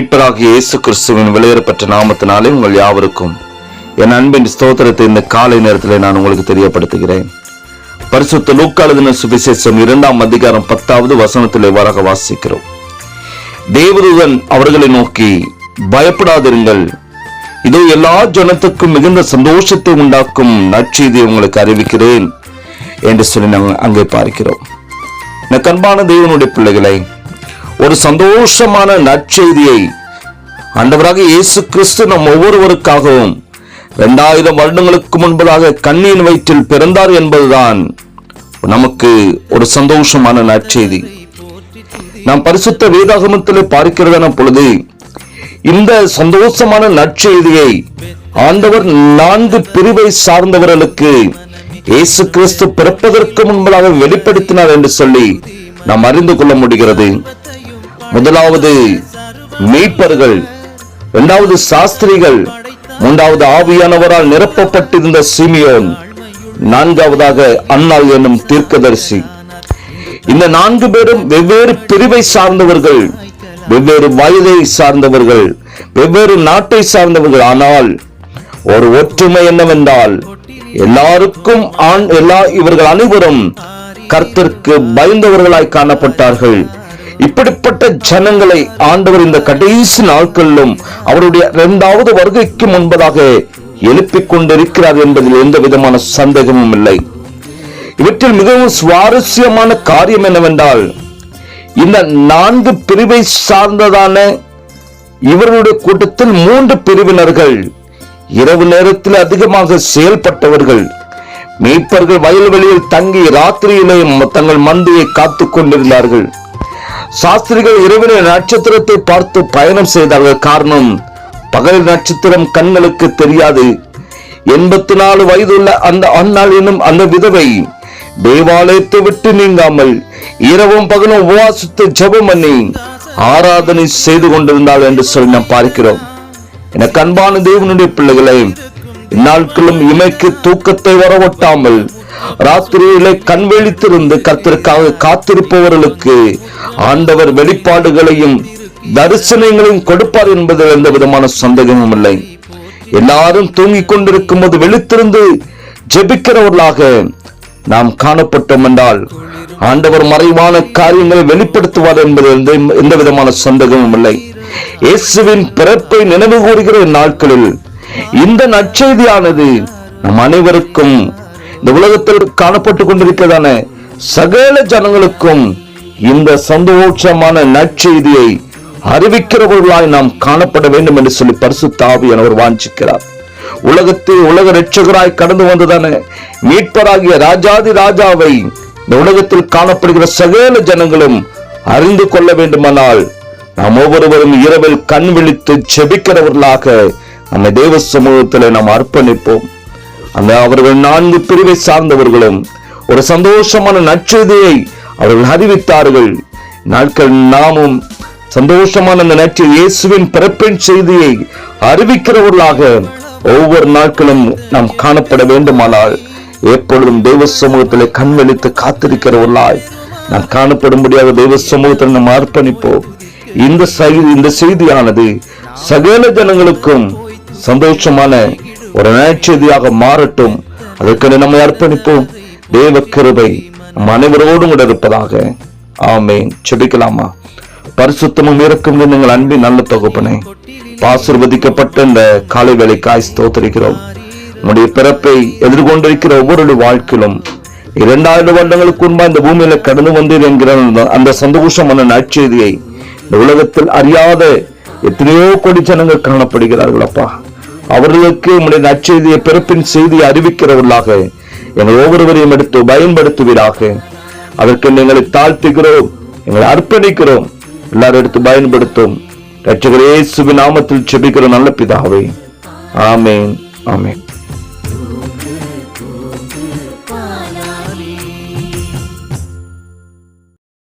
மீட்பராகிய இயேசு கிறிஸ்துவின் வெளியேறப்பட்ட நாமத்தினாலே உங்கள் யாவருக்கும் என் அன்பின் ஸ்தோத்திரத்தை இந்த காலை நேரத்தில் நான் உங்களுக்கு தெரியப்படுத்துகிறேன். பரிசுத்த லூக்காளுதின சுவிசேஷம் இரண்டாம் அதிகாரம் பத்தாவது வசனத்திலே வரக வாசிக்கிறோம். தேவதூதன் அவர்களை நோக்கி பயப்படாதிருங்கள். இதோ எல்லா ஜனத்துக்கும் மிகுந்த சந்தோஷத்தை உண்டாக்கும் நற்செய்தியை உங்களுக்கு அறிவிக்கிறேன் என்று சொல்லி நாங்கள் அங்கே பார்க்கிறோம். இந்த கண்பான தேவனுடைய பிள்ளைகளை ஒரு சந்தோஷமான நற்செய்தியை ஆண்டவராக இயேசு கிறிஸ்து நம் ஒவ்வொருவருக்காகவும் இரண்டாயிரம் வருடங்களுக்கு முன்பதாக கண்ணியின் வயிற்றில் பிறந்தார் என்பதுதான் நமக்கு ஒரு சந்தோஷமான நற்செய்தி. நாம் பரிசுத்த வேதாகமத்தில் பார்க்கிறதான பொழுது இந்த சந்தோஷமான நற்செய்தியை ஆண்டவர் நான்கு பிரிவை சார்ந்தவர்களுக்கு இயேசு கிறிஸ்து பிறப்பதற்கு முன்பதாக வெளிப்படுத்தினார் என்று சொல்லி நாம் அறிந்து கொள்ள முடிகிறது. முதலாவது மீட்பர்கள் இரண்டாவது சாஸ்திரிகள் மூன்றாவது ஆவியானவரால் நிரப்பப்பட்டிருந்த சிமியோன் நான்காவதாக அன்னாள் என்னும் தீர்க்கதரிசி. இந்த நான்கு பேரும் வெவ்வேறு பிரிவை சார்ந்தவர்கள் வெவ்வேறு வயதை சார்ந்தவர்கள் வெவ்வேறு நாட்டை சார்ந்தவர்கள். ஆனால் ஒரு ஒற்றுமை என்னவென்றால் எல்லாருக்கும் ஆண் எல்லா இவர்கள் அனைவரும் கர்த்தருக்கு பயந்தவர்களாய் காணப்பட்டார்கள். இப்படிப்பட்ட ஜனங்களை ஆண்டவர் இந்த கடைசி நாட்களிலும் அவருடைய இரண்டாவது வருகைக்கு முன்பதாக எழுப்பிக் கொண்டிருக்கிறார் என்பதில் எந்த விதமான சந்தேகமும் இல்லை. இவற்றில் மிகவும் சுவாரஸ்யமான காரியம் என்னவென்றால் இந்த நான்கு பிரிவை சார்ந்ததான இவர்களுடைய கூட்டத்தில் மூன்று பிரிவினர்கள் இரவு நேரத்தில் அதிகமாக செயல்பட்டவர்கள். மீட்பர்கள் வயல்வெளியில் தங்கி ராத்திரியிலே தங்கள் மந்தையை காத்துக் கொண்டிருந்தார்கள் சாஸ்திரிகள் இரவிலே நட்சத்திரத்தை பார்த்து பயணம் செய்தார்கள். காரணம் பகல் நட்சத்திரம் கண்களுக்கு தெரியாது. எண்பத்தி நாலு வயதுள்ள அந்த அன்னாள் என்னும் அந்த விதவை தேவாலயத்தை விட்டு நீங்காமல் இரவும் பகலும் உபவாசித்து ஜபம் பண்ணி ஆராதனை செய்து கொண்டிருந்தாள் என்று சொல்லி நாம் பார்க்கிறோம். என கண்பான தேவனுடைய பிள்ளைகளை இந்நாட்களும் இமைக்கு தூக்கத்தை வரவொட்டாமல் ராத்திரியிலே கண் விழித்திருந்து கர்த்தருக்காக காத்திருப்பவர்களுக்கு ஆண்டவர் வெளிப்பாடுகளையும் தரிசனங்களையும் கொடுப்பார் என்பதில் எந்த விதமான சந்தேகமும் இல்லை. எல்லாரும் தூங்கிக் கொண்டிருக்கும் போது வெளித்திருந்து ஜெபிக்கிறவர்களாக நாம் காணப்பட்டோம் என்றால் ஆண்டவர் மறைவான காரியங்களை வெளிப்படுத்துவார் என்பதில் எந்த விதமான சந்தேகமும் இல்லை. இயேசுவின் பிறப்பை நினைவு கூறுகிற நாட்களில் இந்த நற்செய்தியானது நம் அனைவருக்கும் இந்த உலகத்தில் காணப்பட்டுக் கொண்டிருக்கிறதான சகல ஜனங்களுக்கும் இந்த சந்தோஷமான நற்செய்தியை அறிவிக்கிறவர்களாய் நாம் காணப்பட வேண்டும் என்று சொல்லி பரிசுத்த ஆவியானவர் வாஞ்சிக்கிறார். உலகத்தில் உலக ரட்சகராய் கடந்து வந்ததான மீட்பராகிய ராஜாதி ராஜாவை இந்த உலகத்தில் காணப்படுகிற சகல ஜனங்களும் அறிந்து கொள்ள வேண்டுமானால் நாம் ஒவ்வொருவரும் இரவில் கண் விழித்து செபிக்கிறவர்களாக நம்மை தேவ சமூகத்தில் நாம் அர்ப்பணிப்போம். அந்த அவர்கள் நான்கு பிரிவை சார்ந்தவர்களும் ஒரு சந்தோஷமான நற்செய்தியை அவர்கள் அறிவித்தார்கள். நாட்கள் நாமும் சந்தோஷமான அந்த நற்று இயேசுவின் பிறப்பின் செய்தியை அறிவிக்கிறவர்களாக ஒவ்வொரு நாட்களும் நாம் காணப்பட வேண்டுமானால் எப்பொழுதும் தெய்வ சமூகத்தில் கண்வெளித்து காத்திருக்கிறவர்களாய் நாம் காணப்படும்படியாக தெய்வ சமூகத்தில் நாம் அர்ப்பணிப்போம். இந்த செய்தி இந்த செய்தியானது சகல ஜனங்களுக்கும் சந்தோஷமான ஒரு நற்செய்தியாக மாறட்டும். அதற்கு நம்மை அர்ப்பணிப்போம். தேவ கிருபை நம் அனைவரோடும் கூட இருப்பதாக. ஆமென். செபிக்கலாமா பரிசுத்தமும் இருக்கும் நீங்கள் அன்பின் நல்ல தொகுப்பனே ஆசிர்வதிக்கப்பட்ட இந்த காலை வேலைக்காய் ஸ்தோத்திரிக்கிறோம். உம்முடைய பிறப்பை எதிர்கொண்டிருக்கிற ஒவ்வொரு வாழ்க்கையிலும் இரண்டாயிரம் வருடங்களுக்கு முன்பா இந்த பூமியில கடந்து வந்தீர் என்கிற அந்த- அந்த சந்தோஷமான நற்செய்தியை இந்த உலகத்தில் அறியாத எத்தனையோ கோடி ஜனங்கள் காணப்படுகிறார்கள் அப்பா. அவர்களுக்கு உம்முடைய நற்செய்தியை பிறப்பின் செய்தியை அறிவிக்கிறவர்களாக எங்கள் ஒவ்வொருவரையும் எடுத்து பயன்படுத்துவீராக. அதற்கு எங்களை தாழ்த்துகிறோம் எங்களை அர்ப்பணிக்கிறோம். எல்லாரும் எடுத்து பயன்படுத்தும். ரட்சகர் நாமத்தில் செபிக்கிற நல்ல பிதாவே. ஆமேன் ஆமேன்.